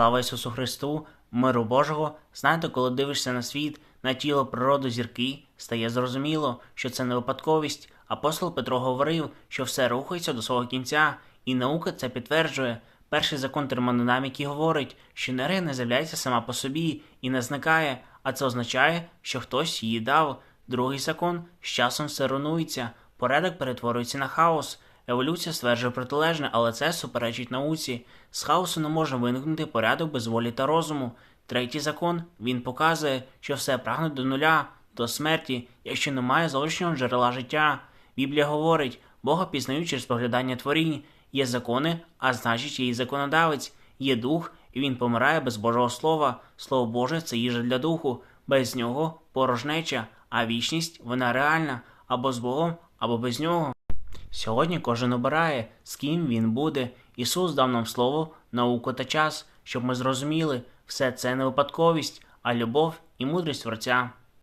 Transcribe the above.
Слава Ісусу Христу, миру Божого. Знаєте, коли дивишся на світ, на тіло, природу, зірки, стає зрозуміло, що це не випадковість. Апостол Петро говорив, що все рухається до свого кінця, і наука це підтверджує. Перший закон термодинаміки говорить, що енергія не з'являється сама по собі і не зникає, а це означає, що хтось її дав. Другий закон з часом все руйнується, порядок перетворюється на хаос. Еволюція стверджує протилежне, але це суперечить науці. З хаосу не може виникнути порядок без волі та розуму. Третій закон він показує, що все прагне до нуля, до смерті, якщо немає зовнішнього джерела життя. Біблія говорить, Бога пізнають через поглядання творінь. Є закони, а значить є і законодавець, є дух, і він помирає без Божого Слова. Слово Боже це їжа для духу, без нього порожнеча, а вічність вона реальна або з Богом, або без нього. Сьогодні кожен обирає, з ким він буде. Ісус дав нам слово, науку та час, щоб ми зрозуміли, все це не випадковість, а любов і мудрість Творця.